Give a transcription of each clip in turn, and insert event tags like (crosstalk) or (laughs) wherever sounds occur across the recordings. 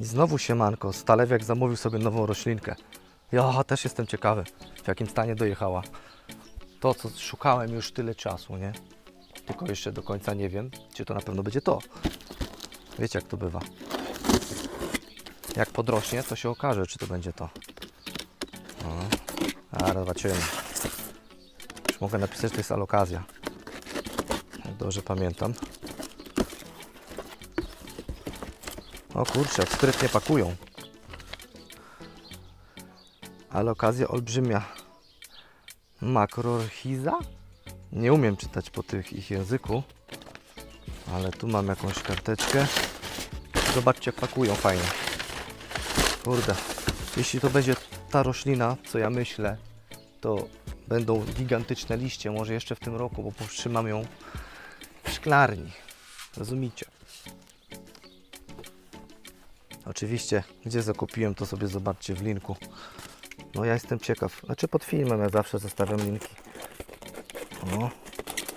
I znowu siemanko, Stalewiak zamówił sobie nową roślinkę. Ja też jestem ciekawy, w jakim stanie dojechała. To, co szukałem już tyle czasu, nie? Tylko jeszcze do końca nie wiem, czy to na pewno będzie to. Wiecie, jak to bywa. Jak podrośnie, to się okaże, czy to będzie to. A, zobaczymy. Już mogę napisać, że to jest alokazja. Dobrze pamiętam. O kurczę, jak sprytnie pakują. Ale okazja olbrzymia. Makrorchiza? Nie umiem czytać po tych ich języku. Ale tu mam jakąś karteczkę. Zobaczcie, jak pakują fajnie. Kurde. Jeśli to będzie ta roślina, co ja myślę, to będą gigantyczne liście. Może jeszcze w tym roku, bo powstrzymam ją w szklarni. Rozumiecie? Oczywiście, gdzie zakupiłem, to sobie zobaczcie w linku. No ja jestem ciekaw. Znaczy pod filmem ja zawsze zostawiam linki.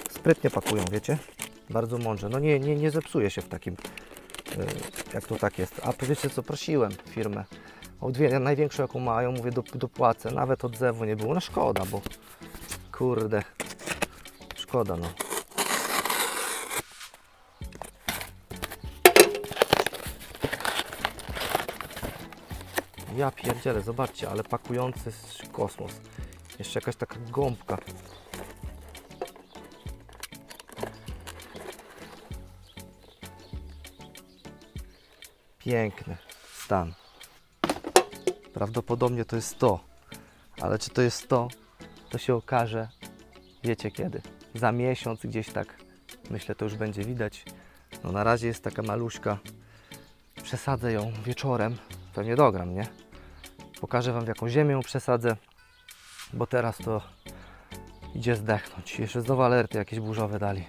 Sprytnie pakują, wiecie? Bardzo mądrze. No nie, nie, nie zepsuje się w takim, yy, jak to tak jest. A wiecie co, prosiłem firmę. O dwie, największą jaką mają, mówię, do, dopłacę. Nawet odzewu nie było. No szkoda, bo kurde, szkoda no. Ja pierdzielę, zobaczcie, ale pakujący kosmos. Jeszcze jakaś taka gąbka. Piękny stan. Prawdopodobnie to jest to. Ale czy to jest to, to się okaże, wiecie kiedy. Za miesiąc gdzieś tak, myślę, to już będzie widać. No na razie jest taka maluszka. Przesadzę ją wieczorem. Pewnie dogram, nie? Pokażę Wam w jaką ziemię przesadzę, bo teraz to idzie zdechnąć. Jeszcze znowu alerty jakieś burzowe dali.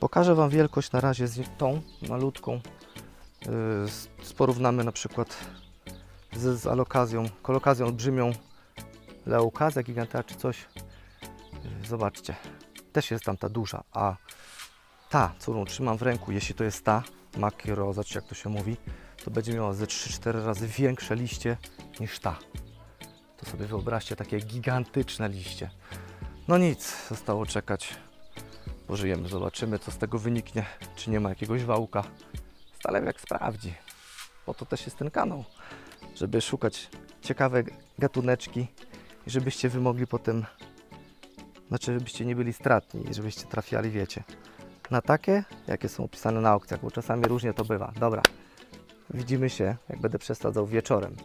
Pokażę Wam wielkość na razie z tą malutką. Yy, na przykład z, z alokazją, kolokazją olbrzymią leukazja gigantea czy coś. Yy, Zobaczcie, też jest tam ta duża, a ta, którą trzymam w ręku, jeśli to jest ta, makiro, zobaczcie jak to się mówi, to będzie miała ze 3-4 razy większe liście niż ta. To sobie wyobraźcie takie gigantyczne liście. No nic, zostało czekać. Pożyjemy, zobaczymy co z tego wyniknie, czy nie ma jakiegoś wałka. Stalewiak sprawdzi. Po to też jest ten kanał, żeby szukać ciekawe gatuneczki i żebyście wy mogli potem, znaczy żebyście nie byli stratni i żebyście trafiali, wiecie, na takie, jakie są opisane na aukcjach, bo czasami różnie to bywa. Dobra, widzimy się, jak będę przesadzał wieczorem.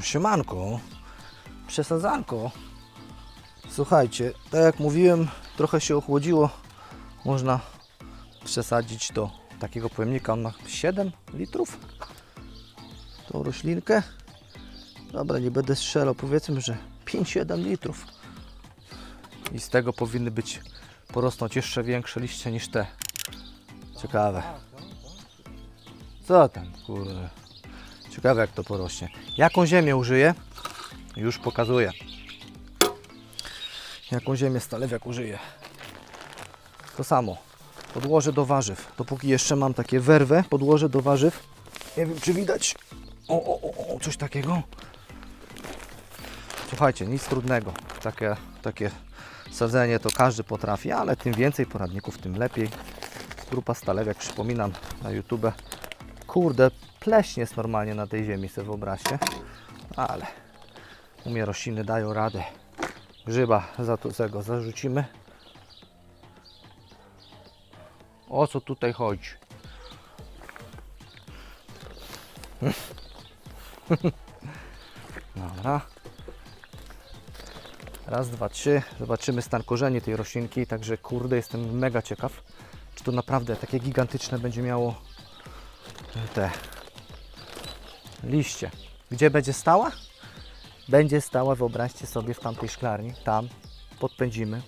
Siemanko, przesadzanko. Słuchajcie, tak jak mówiłem, trochę się ochłodziło. Można przesadzić do takiego pojemnika. On ma 7 litrów. Tą roślinkę. Dobra, nie będę strzelał. Powiedzmy, że 5-7 litrów. I z tego powinny być porosnąć jeszcze większe liście niż te. Ciekawe. Co tam, kurde. Ciekawe jak to porośnie. Jaką ziemię użyję? Już pokazuję. Jaką ziemię stalewiak użyje. To samo. Podłożę do warzyw. Dopóki jeszcze mam takie werwę, podłożę do warzyw. Nie wiem czy widać. O, o, o, o coś takiego. Słuchajcie, nic trudnego. Takie, takie sadzenie to każdy potrafi, ale tym więcej poradników, tym lepiej. Grupa Stalewiak, przypominam, na YouTube. Kurde, pleśń jest normalnie na tej ziemi, sobie wyobraźcie. Ale u mnie rośliny dają radę. Grzyba za to tego zarzucimy. O co tutaj chodzi? (laughs) Dobra. Raz, dwa, trzy. Zobaczymy stan korzeni tej roślinki. Także kurde, jestem mega ciekaw, czy to naprawdę takie gigantyczne będzie miało te liście. Gdzie będzie stała? Będzie stała, wyobraźcie sobie, w tamtej szklarni. Tam podpędzimy.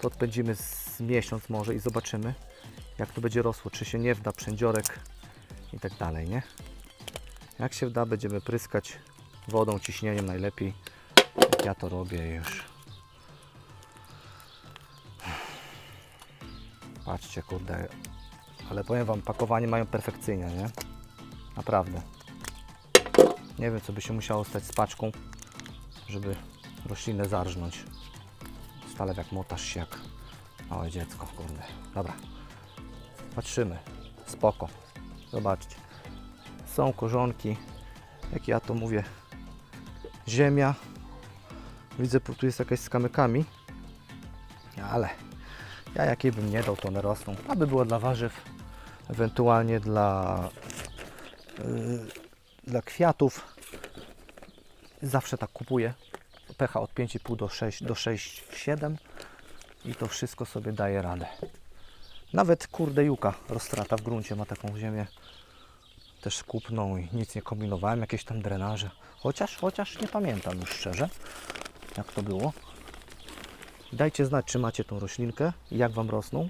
Podpędzimy z miesiąc może i zobaczymy, jak to będzie rosło. Czy się nie wda przędziorek i tak dalej, nie? Jak się wda, będziemy pryskać wodą, ciśnieniem najlepiej. Ja to robię już. Patrzcie, kurde. Ale powiem Wam, pakowanie mają perfekcyjnie, nie? Naprawdę. Nie wiem, co by się musiało stać z paczką, żeby roślinę zarżnąć. Stale jak motasz się jak małe dziecko, kurde. Dobra. Patrzymy. Spoko. Zobaczcie. Są korzonki. Jak ja to mówię. Ziemia. Widzę, tu jest jakaś z kamykami. Ale ja jakiej bym nie dał, to one rosną. Aby było dla warzyw, ewentualnie dla, yy, dla kwiatów. Zawsze tak kupuję. pH od 5,5 do 6, do 6,7 i to wszystko sobie daje radę. Nawet kurde juka roztrata w gruncie ma taką ziemię też kupną i nic nie kombinowałem, jakieś tam drenaże. Chociaż, chociaż nie pamiętam już szczerze, jak to było. Dajcie znać, czy macie tą roślinkę jak Wam rosną.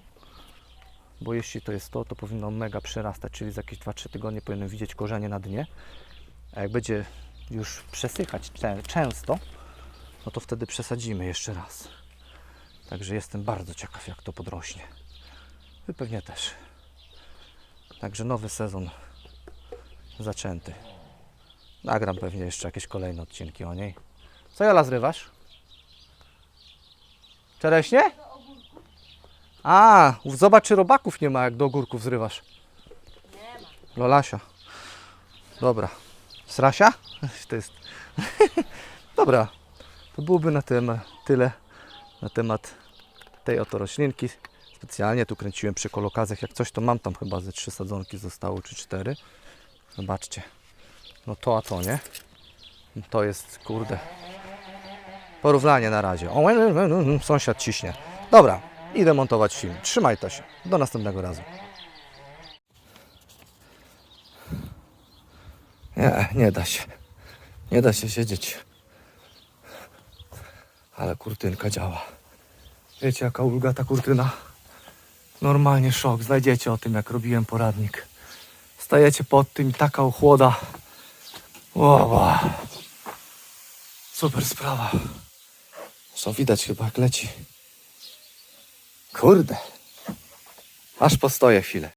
Bo jeśli to jest to, to powinno mega przyrastać, czyli za jakieś 2-3 tygodnie powinno widzieć korzenie na dnie. A jak będzie już przesychać czę- często, no to wtedy przesadzimy jeszcze raz. Także jestem bardzo ciekaw, jak to podrośnie. Wy pewnie też. Także nowy sezon zaczęty. Nagram pewnie jeszcze jakieś kolejne odcinki o niej. Co Jola zrywasz? Czereśnie? A, zobacz czy robaków nie ma jak do ogórków zrywasz. Nie ma. Lolasia. Dobra. Srasia? (laughs) To jest... (laughs) Dobra. To byłoby na tym tyle na temat tej oto roślinki. Specjalnie tu kręciłem przy kolokazjach. Jak coś to mam tam chyba ze trzy sadzonki zostało, czy cztery. Zobaczcie. No to a to, nie? To jest, kurde. Porównanie na razie. O, sąsiad ciśnie. Dobra, idę montować film. Trzymaj to się. Do następnego razu. Nie, nie da się. Nie da się siedzieć. Ale kurtynka działa. Wiecie jaka ulga ta kurtyna? Normalnie szok. Znajdziecie o tym jak robiłem poradnik. Stajecie pod tym taka ochłoda. Wow. Super sprawa. Co widać chyba jak leci. Kurde. Aż postoję chwilę.